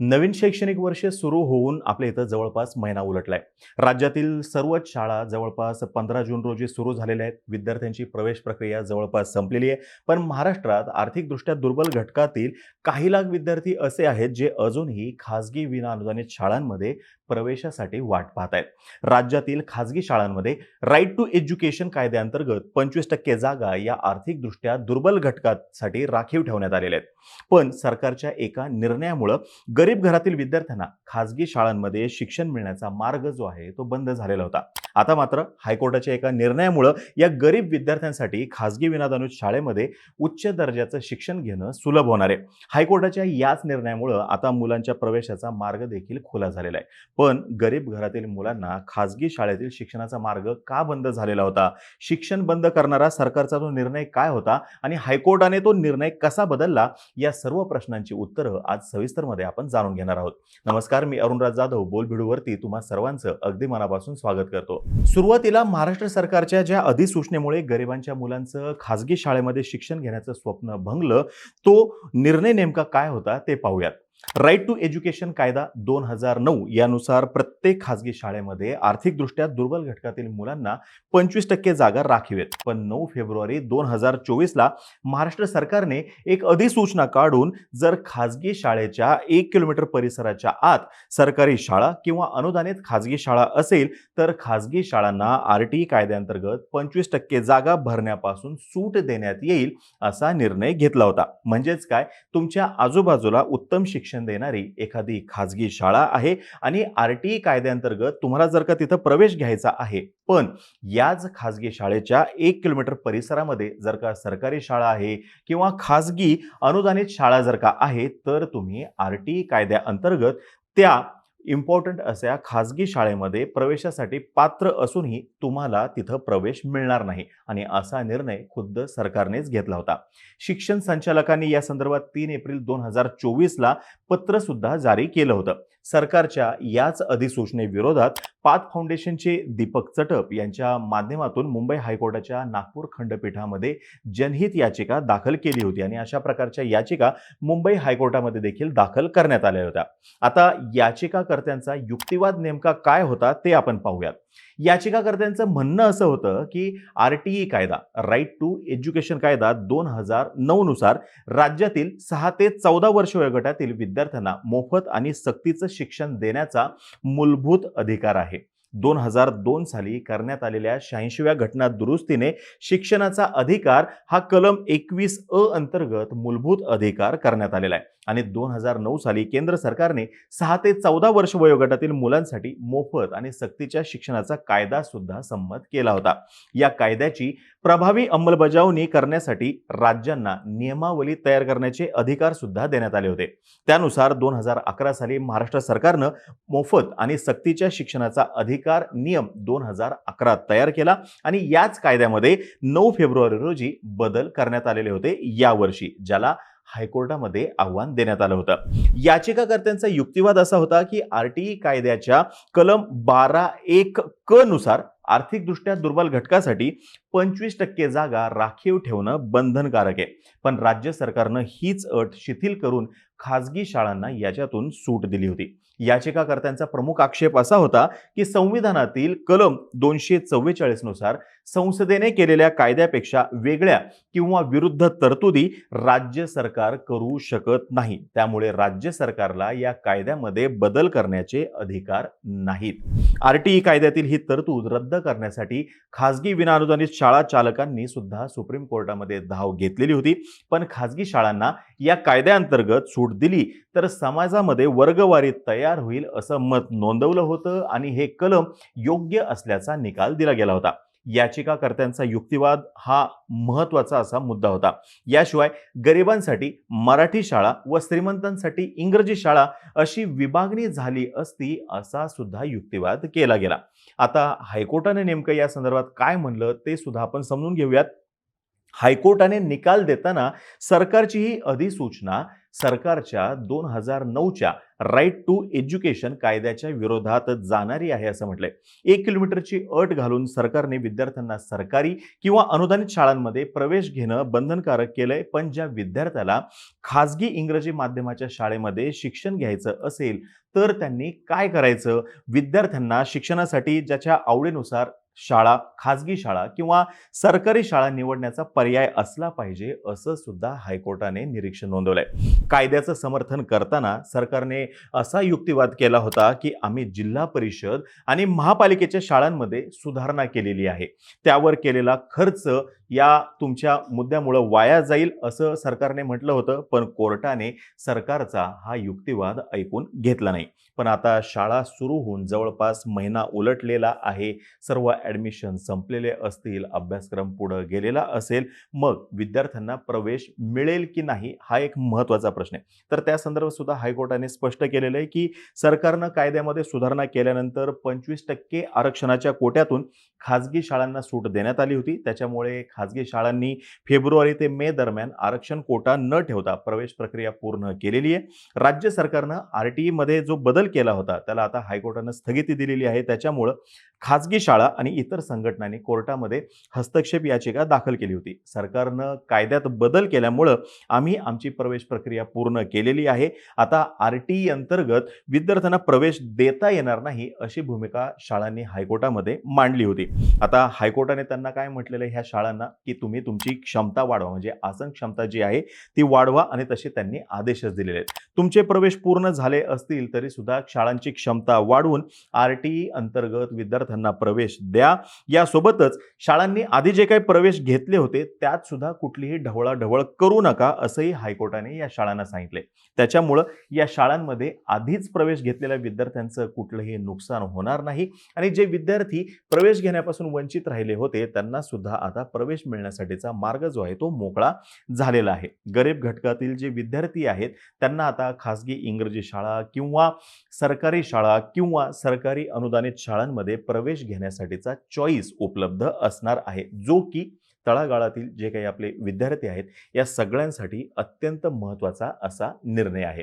नवीन शैक्षणिक वर्ष सुरू होऊन आपल्या इथं जवळपास महिना उलटलाय. राज्यातील सर्वच शाळा जवळपास पंधरा जून रोजी सुरू झालेल्या आहेत. विद्यार्थ्यांची प्रवेश प्रक्रिया जवळपास संपलेली आहे. पण महाराष्ट्रात आर्थिकदृष्ट्या दुर्बल घटकातील काही लाख विद्यार्थी असे आहेत जे अजूनही खासगी विनाअनुदानित शाळांमध्ये प्रवेशासाठी वाट पाहत आहेत राज्यातील खासगी शाळांमध्ये राईट टू एज्युकेशन कायद्याअंतर्गत पंचवीस टक्के जागा या आर्थिकदृष्ट्या दुर्बल घटकासाठी राखीव ठेवण्यात आलेल्या आहेत. पण सरकारच्या एका निर्णयामुळं गरीब घरातील विद्यार्थ्यांना खाजगी शाळांमध्ये शिक्षण मिळण्याचा मार्ग जो आहे तो बंद झालेला होता. आता मात्र हायकोर्टाच्या एका निर्णयामुळं या गरीब विद्यार्थ्यांसाठी खासगी विनादानुज शाळेमध्ये उच्च दर्जाचं शिक्षण घेणं सुलभ होणार आहे. हायकोर्टाच्या याच निर्णयामुळं आता मुलांच्या प्रवेशाचा मार्ग देखील खुला झालेला आहे. पण गरीब घरातील मुलांना खासगी शाळेतील शिक्षणाचा मार्ग का बंद झालेला होता? शिक्षण बंद करणारा सरकारचा तो निर्णय काय होता? आणि हायकोर्टाने तो निर्णय कसा बदलला? या सर्व प्रश्नांची उत्तरं आज सविस्तरमध्ये आपण जाणून घेणार आहोत. नमस्कार मी अरुणराज जाधव बोलभिडूवरती तुम्हा सर्वांचं अगदी मनापासून स्वागत करतो. सुरुवातीला महाराष्ट्र सरकारच्या ज्या अधिसूचनेमुळे गरिबांच्या मुलांचं खासगी शाळेमध्ये शिक्षण घेण्याचं स्वप्न भंगलं तो निर्णय नेमका काय होता ते पाहूयात. राईट टू एज्युकेशन कायदा दोन हजार नऊ यानुसार प्रत्येक खासगी शाळेमध्ये आर्थिकदृष्ट्या दुर्बल घटकातील मुलांना पंचवीस टक्के जागा राखीव आहेत पण नऊ फेब्रुवारी दोन हजार चोवीसला महाराष्ट्र सरकारने एक अधिसूचना काढून जर खासगी शाळेच्या एक किलोमीटर परिसराच्या आत सरकारी शाळा किंवा अनुदानित खासगी शाळा असेल तर खासगी शाळांना आर टी कायद्याअंतर्गत पंचवीस टक्के जागा भरण्यापासून सूट देण्यात येईल असा निर्णय घेतला होता. म्हणजेच काय? तुमच्या आजूबाजूला उत्तम शिक्षण शिक्षण देणारी एखादी खाजगी शाळा आहे आणि आर टी कायद्याअंतर्गत तुम्हाला जर का तिथं प्रवेश घ्यायचा आहे पण याच खाजगी शाळेच्या एक किलोमीटर परिसरामध्ये जर का सरकारी शाळा आहे किंवा खाजगी अनुदानित शाळा जर का आहे तर तुम्ही आर टी कायद्याअंतर्गत त्या इम्पॉर्टंट अशा खाजगी शाळेमध्ये प्रवेशासाठी पात्र असूनही तुम्हाला तिथं प्रवेश मिळणार नाही. आणि असा निर्णय खुद्द सरकारनेच घेतला होता. शिक्षण संचालकांनी या संदर्भात तीन एप्रिल दोन हजार चोवीसला पत्र सुद्धा जारी केलं होतं. सरकारच्या याच अधिसूचनेविरोधात पाथ फाउंडेशनचे दीपक चटप यांच्या माध्यमातून मुंबई हायकोर्टाच्या नागपूर खंडपीठामध्ये जनहित याचिका दाखल केली होती आणि अशा प्रकारच्या याचिका मुंबई हायकोर्टामध्ये देखील दाखल करण्यात आल्या होत्या. आता याचिकाकर्त्यांचा युक्तिवाद नेमका काय होता ते आपण पाहूयात. याचिकाकर्त्यांचं म्हणणं असं होतं की आर टी ई कायदा राईट टू एज्युकेशन कायदा दोन हजार नऊ नुसार राज्यातील सहा ते चौदा वर्ष वयोगटातील विद्यार्थ्यांना मोफत आणि सक्तीचं शिक्षण देण्याचा मूलभूत अधिकार आहे. दोन हजार दोन साली करण्यात आलेल्या शहाऐंशीव्या घटना दुरुस्तीने शिक्षणाचा अधिकार हा कलम एकवीस अ अंतर्गत मूलभूत अधिकार करण्यात आलेला आहे. आणि दोन हजार नऊ साली केंद्र सरकारने सहा ते चौदा वर्ष वयोगटातील मुलांसाठी मोफत आणि सक्तीच्या शिक्षणाचा कायदा सुद्धा संमत केला होता. या कायद्याची प्रभावी अंमलबजावणी करण्यासाठी राज्यांना नियमावली तयार करण्याचे अधिकार सुद्धा देण्यात आले होते. त्यानुसार दोन हजार अकरा साली महाराष्ट्र सरकारनं मोफत आणि सक्तीच्या शिक्षणाचा अधिकार नियम दोन हजार अकरा तयार केला आणि याच कायद्यामध्ये नऊ फेब्रुवारी रोजी बदल करण्यात आलेले होते यावर्षी ज्याला हायकोर्टामध्ये आव्हान देण्यात आलं होतं. याचिकाकर्त्यांचा युक्तिवाद असा होता की आर टी कायद्याच्या कलम बारा एक क नुसार आर्थिकदृष्ट्या दुर्बल घटकासाठी पंचवीस टक्के जागा राखीव ठेवणं बंधनकारक आहे. पण राज्य सरकारनं हीच अट शिथिल करून खाजगी शाळांना याच्यातून सूट दिली होती. याचिकाकर्त्यांचा प्रमुख आक्षेप असा होता की संविधानातील कलम दोनशे चव्वेचाळीसनुसार संसदेने केलेल्या कायद्यापेक्षा वेगळ्या किंवा विरुद्ध तरतुदी राज्य सरकार करू शकत नाही. त्यामुळे राज्य सरकारला या कायद्यामध्ये बदल करण्याचे अधिकार नाहीत. आर टी ई कायद्यातील ही तरतूद रद्द करण्यासाठी खासगी विनाअनुदानित शाळा चालकांनी सुद्धा सुप्रीम कोर्टामध्ये धाव घेतलेली होती. पण खासगी शाळांना या कायद्याअंतर्गत सूट दिली तर समाजामध्ये वर्गवारी तयार होईल असं मत नोंदवलं होतं आणि हे कलम योग्य असल्याचा निकाल दिला गेला होता. याचिकाकर्त्यांचा युक्तिवाद हा महत्त्वाचा असा मुद्दा होता. याशिवाय गरिबांसाठी मराठी शाळा व श्रीमंतांसाठी इंग्रजी शाळा अशी विभागणी झाली असती असा सुद्धा युक्तिवाद केला गेला. आता हायकोर्टाने नेमकं या संदर्भात काय म्हणलं ते सुद्धा आपण समजून घेऊयात. हायकोर्टाने निकाल देताना सरकारची ही अधिसूचना सरकारच्या दोन हजार नऊच्या राईट टू एज्युकेशन कायद्याच्या विरोधात जाणारी आहे असं म्हटलंय. एक किलोमीटरची अट घालून सरकारने विद्यार्थ्यांना सरकारी किंवा अनुदानित शाळांमध्ये प्रवेश घेणं बंधनकारक केलंय पण ज्या विद्यार्थ्याला खाजगी इंग्रजी माध्यमाच्या शाळेमध्ये शिक्षण घ्यायचं असेल तर त्यांनी काय करायचं? विद्यार्थ्यांना शिक्षणासाठी ज्याच्या आवडीनुसार शाळा खाजगी शाळा किंवा सरकारी शाळा निवडण्याचा पर्याय असला पाहिजे असं सुद्धा हायकोर्टाने निरीक्षण नोंदवलंय. कायद्याचं समर्थन करताना सरकारने असा युक्तिवाद केला होता की आम्ही जिल्हा परिषद आणि महापालिकेच्या शाळांमध्ये सुधारणा केलेली आहे. त्यावर केलेला खर्च या तुमच्या मुद्द्यामुळं वाया जाईल असं सरकारने म्हटलं होतं पण कोर्टाने सरकारचा हा युक्तिवाद ऐकून घेतला नाही. पण आता शाळा सुरू होऊन जवळपास महिना उलटलेला आहे. सर्व ॲडमिशन संपलेले असतील अभ्यासक्रम पुढं गेलेला असेल मग विद्यार्थ्यांना प्रवेश मिळेल की नाही हा एक महत्त्वाचा प्रश्न आहे. तर त्या संदर्भात सुद्धा हायकोर्टाने स्पष्ट केलेलं आहे की सरकारनं कायद्यामध्ये सुधारणा केल्यानंतर पंचवीस टक्के आरक्षणाच्या कोट्यातून खाजगी शाळांना सूट देण्यात आली होती. त्याच्यामुळे खाजगी शाळांनी फेब्रुवारी ते मे दरम्यान आरक्षण कोटा न ठेवता प्रवेश प्रक्रिया पूर्ण केलेली आहे. राज्य सरकारनं आर टी ईमध्ये जो बदल केला होता त्याला आता हायकोर्टानं स्थगिती दिलेली आहे. त्याच्यामुळं खाजगी शाळा आणि इतर संघटनांनी कोर्टामध्ये हस्तक्षेप याचिका दाखल केली होती. सरकारनं कायद्यात बदल केल्यामुळं आम्ही आमची प्रवेश प्रक्रिया पूर्ण केलेली आहे. आता आर टी ई अंतर्गत विद्यार्थ्यांना प्रवेश देता येणार नाही अशी भूमिका शाळांनी हायकोर्टामध्ये मांडली होती. आता हायकोर्टाने त्यांना काय म्हटलेलं आहे? ह्या शाळांना की तुम्ही तुमची क्षमता वाढवा. म्हणजे आसन क्षमता जी आहे ती वाढवा आणि तसे त्यांनी आदेशच दिलेले आहेत. तुमचे प्रवेश पूर्ण झाले असतील तरी सुद्धा शाळांची क्षमता वाढवून आर टी ई अंतर्गत विद्यार्थ्यांना प्रवेश द्या. यासोबतच शाळांनी आधी जे काही प्रवेश घेतले होते त्यात सुद्धा कुठलीही ढवळाढवळ करू नका असंही हायकोर्टाने या शाळांना सांगितले. त्याच्यामुळं या शाळांमध्ये आधीच प्रवेश घेतलेल्या विद्यार्थ्यांचं कुठलंही नुकसान होणार नाही. आणि जे विद्यार्थी प्रवेश घेण्यापासून वंचित राहिले होते त्यांना सुद्धा आता प्रवेश प्रवेश मिळण्यासाठीचा मार्ग जो आहे तो मोकळा झालेला आहे. गरीब घटकातील जे विद्यार्थी आहेत त्यांना आता खासगी इंग्रजी शाळा किंवा सरकारी शाळा किंवा सरकारी अनुदानित शाळांमध्ये प्रवेश घेण्यासाठीचा चॉईस उपलब्ध असणार आहे. जो की तळागाळातील जे काही आपले विद्यार्थी आहेत या सगळ्यांसाठी अत्यंत महत्त्वाचा असा निर्णय आहे.